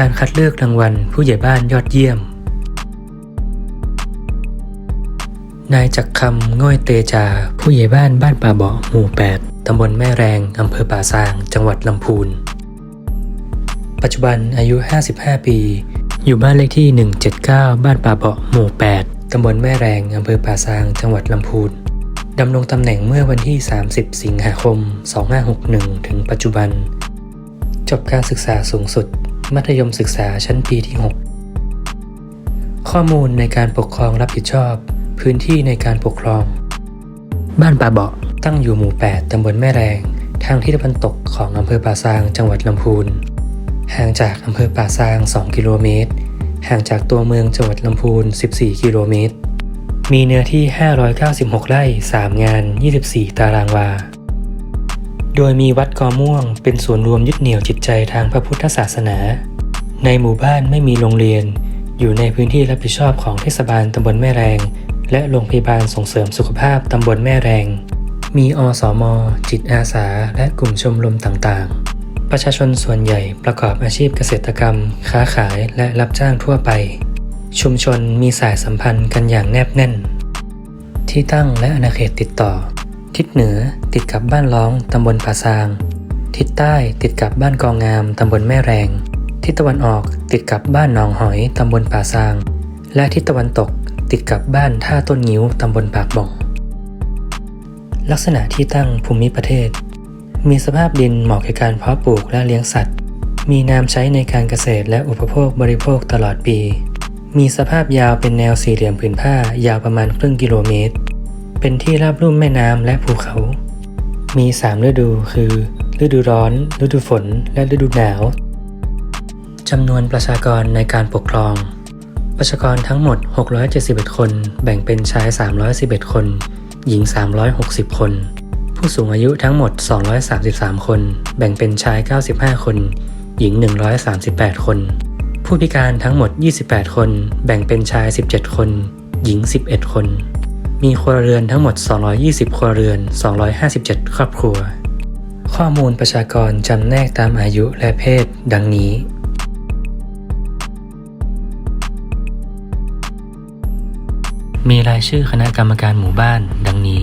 การคัดเลือกรางวัลผู้ใหญ่บ้านยอดเยี่ยม นายจักคำง่อยเตจา ผู้ใหญ่บ้านบ้านป่าเบาะหมู่ 8 ตำบลแม่แรง อำเภอป่าซาง จังหวัดลำพูน ปัจจุบันอายุ 55 ปี อยู่บ้านเลขที่ 179 บ้านป่าเบาะหมู่ 8 ตำบลแม่แรง อำเภอป่าซาง จังหวัดลำพูนดำรงตำแหน่งเมื่อวันที่ 30 สิงหาคม 2561 ถึงปัจจุบัน จบการศึกษาสูงสุด มัธยมศึกษาชั้นปีที่ 6 ข้อมูลในการปกครองรับผิดชอบ พื้นที่ในการปกครอง บ้านป่าเบาะตั้งอยู่หมู่ 8 ตำบลแม่แรง ทางทิศตะวันตกของอำเภอป่าซางจังหวัดลำพูน ห่างจากอำเภอป่าซาง 2 กิโลเมตร ห่างจากตัวเมืองจังหวัดลำพูน 14 กิโลเมตร มีเนื้อที่ 596 ไร่ 3 งาน 24 ตารางวา โดยมีวัดกอม่วง เป็นส่วนรวมยึดเหนี่ยวจิตใจทางพระพุทธศาสนา ในหมู่บ้านไม่มีโรงเรียน อยู่ในพื้นที่รับผิดชอบของเทศบาลตำบลแม่แรง และโรงพยาบาลส่งเสริมสุขภาพตำบลแม่แรง มีอสม จิตอาสา และกลุ่มชมรมต่างๆ ประชาชนส่วนใหญ่ประกอบอาชีพเกษตรกรรม ค้าขายและรับจ้างทั่วไป ชุมชนมีสายสัมพันธ์กันอย่างแนบแน่น ที่ตั้งและอาณาเขตติดต่อ ทิศเหนือติดกับบ้านล้องตำบลป่าซาง ทิศใต้ติดกับบ้านกองงามตำบลแม่แรง ทิศตะวันออกติดกับบ้านหนองหอยตำบลป่าซาง และทิศตะวันตกติดกับบ้านท่าต้นงิ้วตำบลปากบ่อง ลักษณะที่ตั้งภูมิประเทศ มีสภาพดินเหมาะแก่การเพาะปลูกและเลี้ยงสัตว์ มีน้ำใช้ในการเกษตรและอุปโภคบริโภคตลอดปี มีสภาพยาวเป็นแนวสี่เหลี่ยมผืนผ้ายาวประมาณครึ่งกิโลเมตร เป็นที่ราบลุ่มแม่น้ำและภูเขา มี 3 ฤดูคือ ฤดูร้อน ฤดูฝน และฤดูหนาวจำนวนประชากรในการปกครอง ประชากรทั้งหมด 671 คน แบ่งเป็นชาย 311 คน หญิง 360 คน ผู้สูงอายุทั้งหมด 233 คน แบ่งเป็นชาย 95 คน หญิง 138 คน ผู้พิการทั้งหมด 28 คน แบ่งเป็นชาย 17 คน หญิง 11 คน มีครัวเรือนทั้งหมด 220 ครัวเรือน 257 ครอบครัว ข้อมูลประชากรจำแนกตามอายุและเพศดังนี้ มีรายชื่อคณะกรรมการหมู่บ้านดังนี้